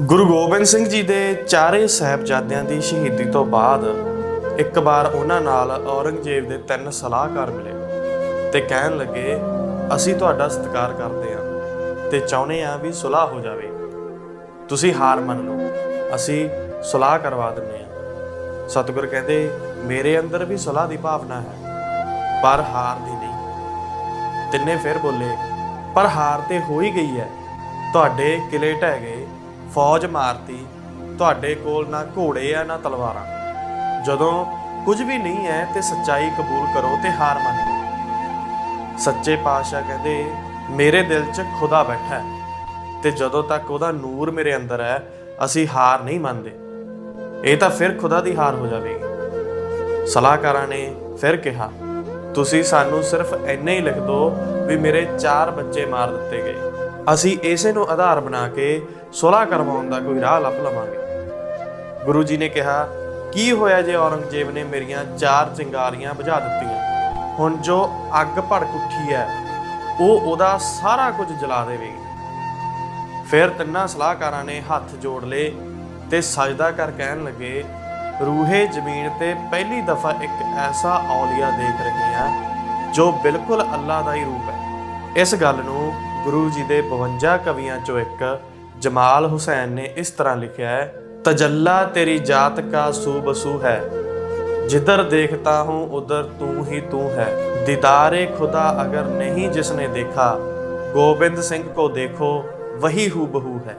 ਗੁਰੂ ਗੋਬਿੰਦ ਸਿੰਘ ਜੀ ਦੇ ਚਾਰੇ ਸਾਹਿਬਜ਼ਾਦਿਆਂ ਦੀ ਸ਼ਹੀਦੀ ਤੋਂ ਬਾਅਦ ਇੱਕ ਵਾਰ ਉਹਨਾਂ ਨਾਲ ਔਰੰਗਜ਼ੇਬ ਦੇ ਤਿੰਨ ਸਲਾਹਕਾਰ ਮਿਲੇ ਤੇ ਕਹਿਣ ਲੱਗੇ, ਅਸੀਂ ਤੁਹਾਡਾ ਸਤਿਕਾਰ ਕਰਦੇ ਹਾਂ ਤੇ ਚਾਹੁੰਦੇ ਹਾਂ ਵੀ ਸੁਲਾਹ ਹੋ ਜਾਵੇ। ਤੁਸੀਂ ਹਾਰ ਮੰਨ ਲਓ ਅਸੀਂ ਸੁਲਾਹ ਕਰਵਾ ਦਿੰਨੇ ਹਾਂ। ਸਤਿਗੁਰ ਕਹਿੰਦੇ, ਮੇਰੇ ਅੰਦਰ ਵੀ ਸੁਲਾਹ ਦੀ ਭਾਵਨਾ ਹੈ, ਪਰ ਹਾਰ ਦੀ ਨਹੀਂ। ਤਿੰਨੇ ਫਿਰ ਬੋਲੇ, ਪਰ ਹਾਰ ਤੇ ਹੋ ਹੀ ਗਈ ਹੈ। ਤੁਹਾਡੇ ਕਿਲੇ ਢਹਿ ਗਏ ਫੌਜ ਮਾਰਤੀ, ਤੁਹਾਡੇ ਕੋਲ ਨਾ ਘੋੜੇ ਆ, ਨਾ ਤਲਵਾਰਾਂ। ਜਦੋਂ ਕੁਝ ਵੀ ਨਹੀਂ ਹੈ ਤੇ ਸੱਚਾਈ ਕਬੂਲ ਕਰੋ ਤੇ ਹਾਰ ਮੰਨੋ। ਸੱਚੇ ਪਾਤਸ਼ਾਹ ਕਹਿੰਦੇ, ਮੇਰੇ ਦਿਲ 'ਚ ਖੁਦਾ ਬੈਠਾ ਹੈ ਤੇ ਜਦੋਂ ਤੱਕ ਉਹਦਾ ਨੂਰ ਮੇਰੇ ਅੰਦਰ ਹੈ, ਅਸੀਂ ਹਾਰ ਨਹੀਂ ਮੰਨਦੇ। ਇਹ ਤਾਂ ਫਿਰ ਖੁਦਾ ਦੀ ਹਾਰ ਹੋ ਜਾਵੇਗੀ। ਸਲਾਹਕਾਰਾਂ ਨੇ ਫਿਰ ਕਿਹਾ, ਤੁਸੀਂ ਸਾਨੂੰ ਸਿਰਫ ਇੰਨੇ ਹੀ ਲਿਖ ਦਿਓ ਵੀ ਮੇਰੇ ਚਾਰ ਬੱਚੇ ਮਾਰ ਦਿੱਤੇ ਗਏ। ਅਸੀਂ ਇਸੇ ਨੂੰ ਆਧਾਰ ਬਣਾ ਕੇ ਸੁਲਾਹ ਕਰਵਾਉਣ ਦਾ ਕੋਈ ਰਾਹ ਲੱਭ ਲਵਾਂਗੇ। ਗੁਰੂ ਜੀ ਨੇ ਕਿਹਾ, ਕੀ ਹੋਇਆ ਜੇ ਔਰੰਗਜ਼ੇਬ ਨੇ ਮੇਰੀਆਂ ਚਾਰ ਚਿੰਗਾਰੀਆਂ ਬੁਝਾ ਦਿੱਤੀਆਂ? ਹੁਣ ਜੋ ਅੱਗ ਭੜਕ ਉੱਠੀ ਹੈ, ਉਹ ਉਹਦਾ ਸਾਰਾ ਕੁਝ ਜਲਾ ਦੇਵੇਗੀ। ਫਿਰ ਤਿੰਨਾਂ ਸਲਾਹਕਾਰਾਂ ਨੇ ਹੱਥ ਜੋੜ ਲਏ ਤੇ ਸਜਦਾ ਕਰ ਕਹਿਣ ਲੱਗੇ, ਰੂਹੇ ਜ਼ਮੀਨ ਤੇ ਪਹਿਲੀ ਦਫਾ ਇੱਕ ਐਸਾ ਔਲੀਆ ਦੇਖ ਰਹੇ ਹਾਂ, ਜੋ ਬਿਲਕੁਲ ਅੱਲਾ ਦਾ ਹੀ ਰੂਪ ਹੈ। ਇਸ ਗੱਲ ਨੂੰ ਗੁਰੂ ਜੀ ਦੇ 52 ਕਵੀਆਂ ਚੋਂ ਇੱਕ ਜਮਾਲ ਹੁਸੈਨ ਨੇ ਇਸ ਤਰ੍ਹਾਂ ਲਿਖਿਆ ਹੈ, ਤਜੱਲਾ ਤੇਰੀ ਜਾਤ ਕਾ ਸੂਬਸੂ ਹੈ, ਜਿੱਧਰ ਦੇਖਤਾ ਹੂੰ ਉਧਰ ਤੂੰ ਹੀ ਤੂੰ ਹੈ। ਦੀਦਾਰੇ ਖੁਦਾ ਅਗਰ ਨਹੀਂ ਜਿਸਨੇ ਦੇਖਾ, ਗੋਬਿੰਦ ਸਿੰਘ ਕੋ ਦੇਖੋ, ਵਹੀ ਹੂ ਬਹੂ ਹੈ।